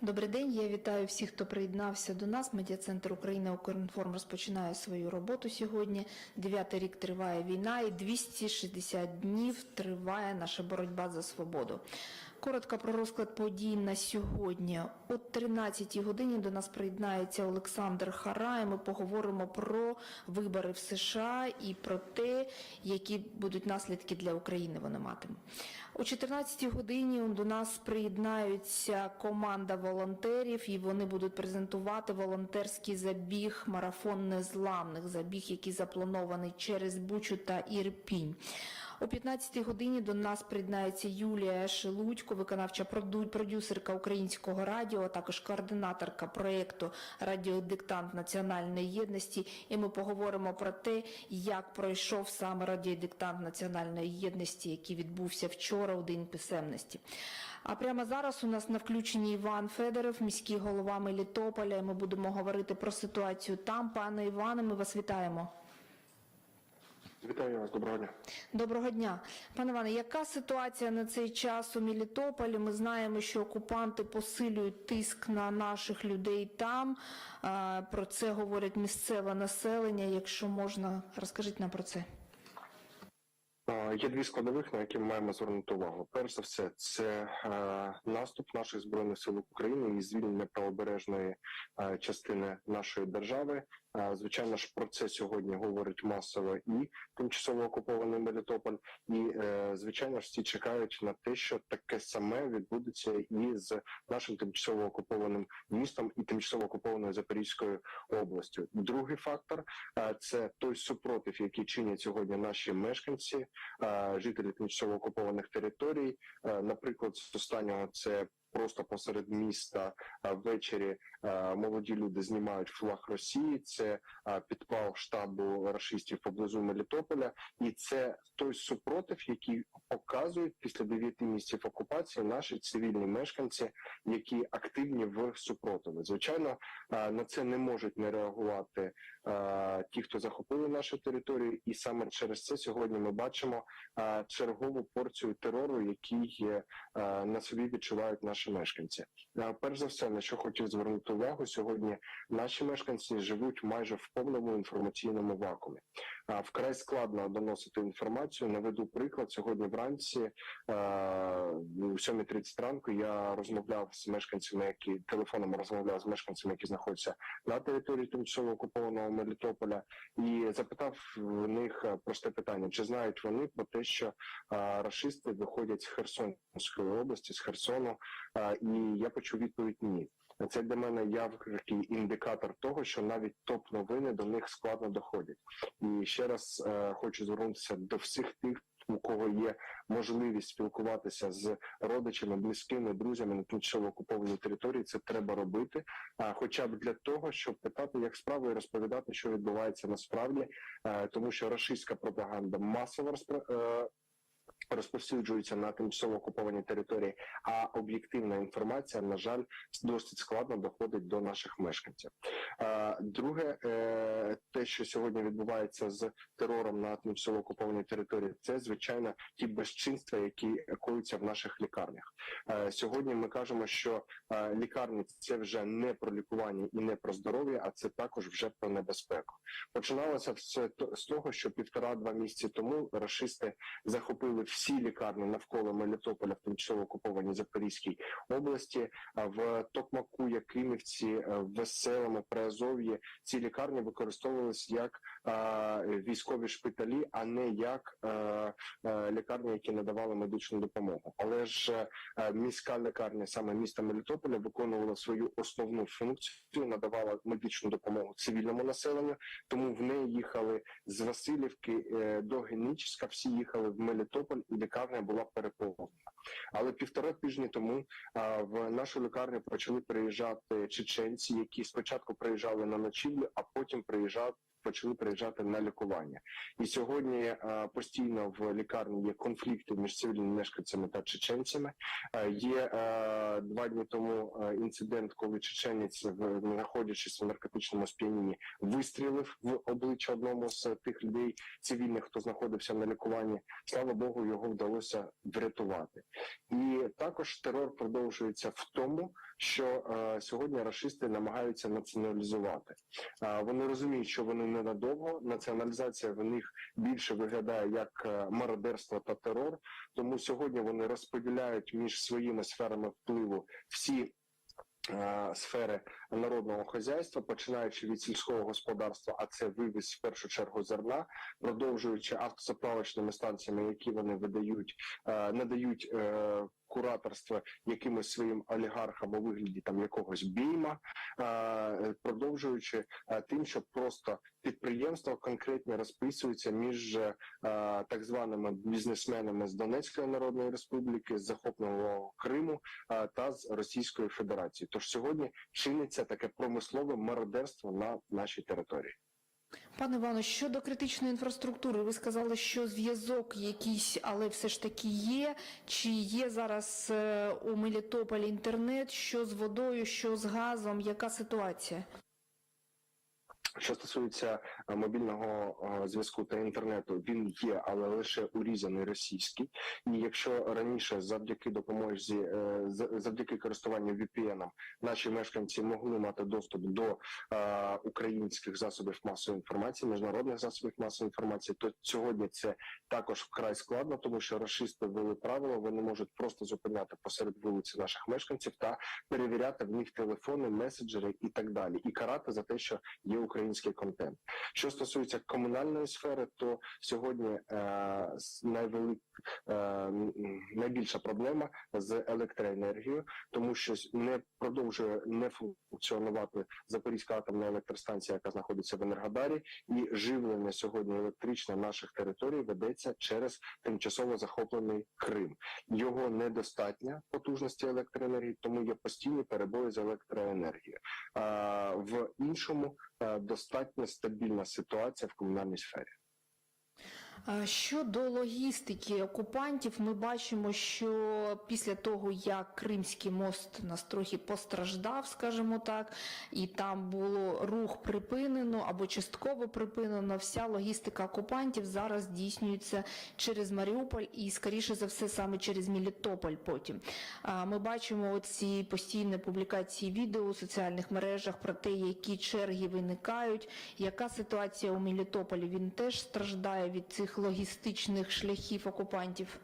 Добрий день. Я вітаю всіх, хто приєднався до нас. Медіа-центр України «Укрінформ» розпочинає свою роботу сьогодні. Дев'ятий рік триває війна, і 260 днів триває наша боротьба за свободу. Коротко про розклад подій на сьогодні. О 13-й годині до нас приєднається Олександр Хара. Ми поговоримо про вибори в США і про те, які будуть наслідки для України вони матимуть. О 14-й годині до нас приєднаються команда волонтерів, і вони будуть презентувати волонтерський забіг марафон незламних забіг, який запланований через Бучу та Ірпінь. О 15-й годині до нас приєднається Юлія Шелудько, виконавча продюсерка українського радіо, а також координаторка проєкту Радіодиктант національної єдності. І ми поговоримо про те, як пройшов саме радіодиктант національної єдності, який відбувся вчора у День писемності. А прямо зараз у нас на включенні Іван Федоров, міський голова Мелітополя. І ми будемо говорити про ситуацію там. Пане Іване, ми вас вітаємо. Вітаю вас, доброго дня. Доброго дня, пане Іване. Яка ситуація на цей час у Мелітополі? Ми знаємо, що окупанти посилюють тиск на наших людей там. Про це говорять місцеве населення. Якщо можна, розкажіть нам про це. Є дві складових, на які ми маємо звернути увагу. Перш за все, це наступ наших збройних сил України і звільнення правобережної частини нашої держави. Звичайно ж, про це сьогодні говорить масово і тимчасово окупований Мелітополь. І е, звичайно ж, всі чекають на те, що таке саме відбудеться і з нашим тимчасово окупованим містом і тимчасово окупованою Запорізькою областю. Другий фактор це той супротив, який чинять сьогодні наші мешканці, жителі тимчасово окупованих територій. Наприклад, з останнього це. Просто посеред міста ввечері молоді люди знімають флаг Росії. Це підпал штабу рашистів поблизу Мелітополя, і це той супротив, який показують після 9 місяців окупації наші цивільні мешканці, які активні в супротиві. Звичайно, на це не можуть не реагувати ті, хто захопили нашу територію, і саме через це сьогодні ми бачимо е, чергову порцію терору, який е, на собі відчувають наші мешканці. Е, Перш за все, на що хотів звернути увагу сьогодні, наші мешканці живуть майже в повному інформаційному вакуумі. Е, Вкрай складно доносити інформацію. Наведу приклад сьогодні вранці е, о 7.30 ранку я розмовляв з мешканцями, які телефоном розмовляв з мешканцями, які знаходяться на території тимчасово окупованого Мелітополя, і запитав в них е, просте питання: чи знають вони про те, що расисти рашисти виходять з Херсонської області, з Херсону? Е, І я почув відповідь ні. Це для мене явкий індикатор того, що навіть топ новини до них складно доходять. І ще раз е, хочу звернутися до всіх тих. У кого є можливість спілкуватися з родичами, близькими, друзями на тимчасово окупованій території, це треба робити. А хоча б для того, щоб питати, як справи і розповідати, що відбувається насправді, Е, тому що рашистська пропаганда масово розпро... розповсюджується на тимчасово окупованій території, а об'єктивна інформація, на жаль, досить складно доходить до наших мешканців. Е, Друге, е, те, що сьогодні відбувається з терором на тимчасово окупованій території, це звичайно ті безчинства, які коються в наших лікарнях. Е, Сьогодні ми кажемо, що лікарні це вже не про лікування і не про здоров'я, а це також вже про небезпеку. Починалося все з того, що півтора-два місяці тому рашисти захопили всі лікарні навколо Мелітополя в тимчасово окупованій Запорізькій області. В Токмаку, Якимівці, е, в Веселому, Приазов'ї ці лікарні використовувалися як військові шпиталі, а не як е, е, лікарні, які надавали медичну допомогу. Але ж міська лікарня, саме міста Мелітополя, виконувала свою основну функцію, надавала медичну допомогу цивільному населенню. Тому в неї їхали з Васильівки до Геніческа, всі їхали в Мелітополь, лікарня була переповнена. Але півтора тижні тому в нашу лікарню почали приїжджати чеченці, які спочатку приїжджали на ночівлю, а потім приїжджали почали приїжджати на лікування. І сьогодні е, постійно в лікарні є конфлікти між цивільними мешканцями та чеченцями. Е, Є е, два дні тому інцидент, коли чеченець, знаходячись в наркотичному сп'янінні, вистрілив в обличчя одному з тих людей цивільних, хто знаходився на лікуванні. Слава Богу, його вдалося врятувати. І також терор продовжується в тому, що е, сьогодні расисти намагаються націоналізувати. Е, вони розуміють, що вони ненадовго. Націоналізація в них більше виглядає як е, мародерство та терор. Тому сьогодні вони розподіляють між своїми сферами впливу всі. е, Сфери народного хазяйства, починаючи від сільського господарства, а це вивіз в першу чергу зерна, продовжуючи автозаправочними станціями, які вони видають, е, надають е, кураторство якимось своїм олігархам у вигляді там якогось бійма, е, продовжуючи тим, що просто підприємства конкретні розписуються між так званими бізнесменами з Донецької Народної Республіки, з захопленого Криму та з Російської Федерації. Тож сьогодні чиниться таке промислове мародерство на нашій території. Пане Івано, щодо критичної інфраструктури, ви сказали, що зв'язок якийсь, але все ж таки є. Чи є зараз е, у Мелітополі інтернет? Що з водою, що з газом? Яка ситуація? Що стосується е, мобільного е, зв'язку та інтернету, він є, але лише урізаний російський. І якщо раніше, завдяки допомозі, е, завдяки користуванню VPN, наші мешканці могли мати доступ до українських засобів масової інформації, міжнародних засобів масової інформації, то сьогодні це також вкрай складно, тому що расисти ввели правила, вони можуть просто зупиняти посеред вулиці наших мешканців та перевіряти в них телефони, меседжери і так далі, і карати за те, що є український контент. Що стосується комунальної сфери, то сьогодні е, с- найвели, е, найбільша проблема з електроенергією, тому що не продовжує не функціонувати Запорізька атомна електростанція, яка знаходиться в Енергодарі, і живлення сьогодні електричне наших територій ведеться через тимчасово захоплений Крим. Його недостатня потужності електроенергії, тому є постійні перебої з електроенергією. А, в іншому достатньо стабільна ситуація в комунальній сфері. Щодо логістики окупантів, ми бачимо, що після того, як Кримський мост нас трохи постраждав, скажімо так, і там було рух припинено або частково припинено, вся логістика окупантів зараз здійснюється через Маріуполь і, скоріше за все, саме через Мелітополь потім. Ми бачимо оці постійні публікації відео у соціальних мережах про те, які черги виникають, яка ситуація у Мелітополі. Він теж страждає від цих логістичних шляхів окупантів.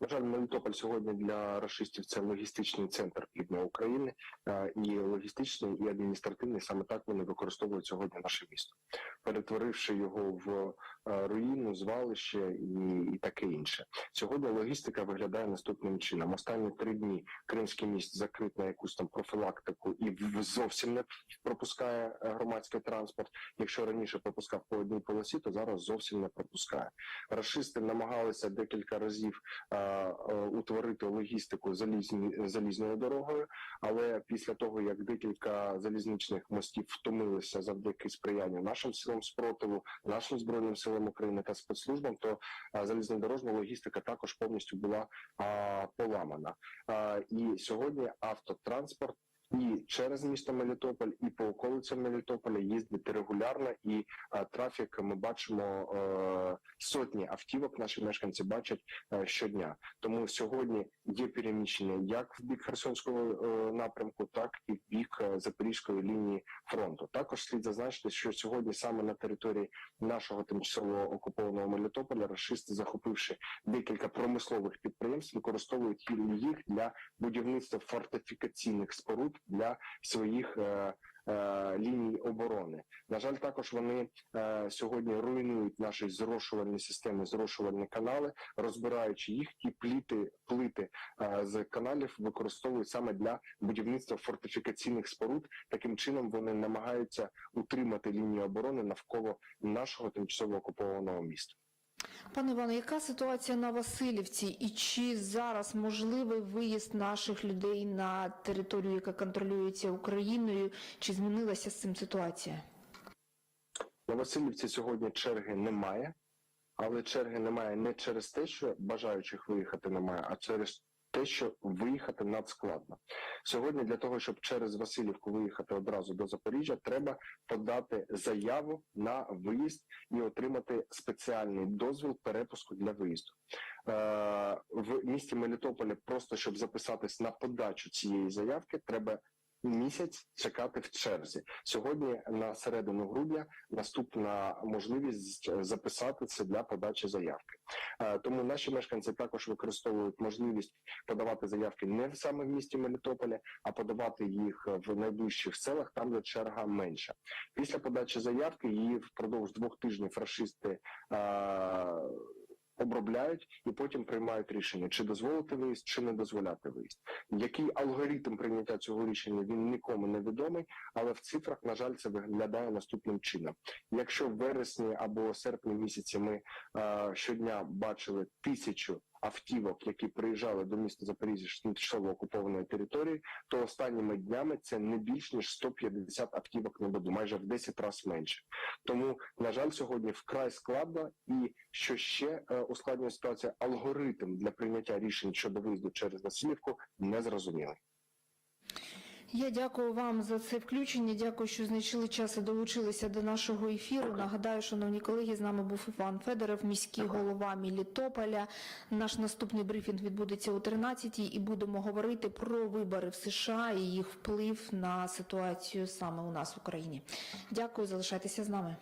На жаль, Мелітополь сьогодні для рашистів це логістичний центр півдня України, е, і логістичний, і адміністративний. Саме так вони використовують сьогодні наше місто, перетворивши його в руїну, звалище і, і таке інше. Сьогодні логістика виглядає наступним чином. Останні три дні Кримський міст закрит на якусь там профілактику і зовсім не пропускає е, громадський транспорт. Якщо раніше пропускав по одній полосі, то зараз зовсім не пропускає. Рашисти намагалися декілька разів е, е, утворити логістику залізні, залізною дорогою, але після того як декілька залізничних мостів втомилися завдяки сприянню нашим силам спротиву, нашим збройним силам України та спецслужбам, то е, залізнодорожна логістика також повністю була поламана. І сьогодні автотранспорт. І через місто Мелітополь, і по околицям Мелітополя їздить регулярно, і е, трафік ми бачимо е, сотні автівок. Наші мешканці бачать е, щодня. Тому сьогодні є переміщення як в бік Херсонського е, напрямку, так і в бік е, Запорізької лінії фронту. Також слід зазначити, що сьогодні саме на території нашого тимчасово окупованого Мелітополя рашисти, захопивши декілька промислових підприємств, використовують їх для будівництва фортифікаційних споруд для своїх. е, е, Ліній оборони на жаль, також вони е, сьогодні руйнують наші зрошувальні системи, зрошувальні канали, розбираючи їх, і пліти плити з каналів використовують саме для будівництва фортифікаційних споруд. Таким чином вони намагаються утримати лінію оборони навколо нашого тимчасово окупованого міста. Пане Іване, яка ситуація на Васильівці і чи зараз можливий виїзд наших людей на територію, яка контролюється Україною, чи змінилася з цим ситуація? На Васильівці сьогодні черги немає, але черги немає не через те, що бажаючих виїхати немає, а через те, що виїхати надскладно. Сьогодні для того, щоб через Васильівку виїхати одразу до Запоріжжя, треба подати заяву на виїзд і отримати спеціальний дозвіл перепуску для виїзду. Е, в місті Мелітополі, просто щоб записатись на подачу цієї заявки, треба місяць чекати в черзі. Сьогодні на середину грудня наступна можливість записати це для подачі заявки. Е, Тому наші мешканці також використовують можливість подавати заявки не саме в місті Мелітополі, а подавати їх в найближчих селах, там де черга менша. Після подачі заявки її впродовж двох тижнів фашисти. Обробляють і потім приймають рішення, чи дозволити виїзд, чи не дозволяти виїзд. Який алгоритм прийняття цього рішення він нікому не відомий, але в цифрах, на жаль, це виглядає наступним чином. Якщо в вересні або серпні місяці ми е, щодня бачили тисячу автівок, які приїжджали до міста Запоріжжя з тимчасово окупованої території, то останніми днями це не більш ніж 150 автівок на добу, майже в 10 разів менше. Тому, на жаль, сьогодні вкрай складно, і що ще е, ускладнює ситуація, алгоритм для прийняття рішень щодо виїзду через Васильівку не зрозумілий. Я дякую вам за це включення. Дякую, що знайшли час і долучилися до нашого ефіру. Нагадаю, шановні колеги, з нами був Іван Федоров, міський голова Мілітополя. Наш наступний брифінг відбудеться о 13-й і будемо говорити про вибори в США і їх вплив на ситуацію саме у нас в Україні. Дякую, залишайтеся з нами.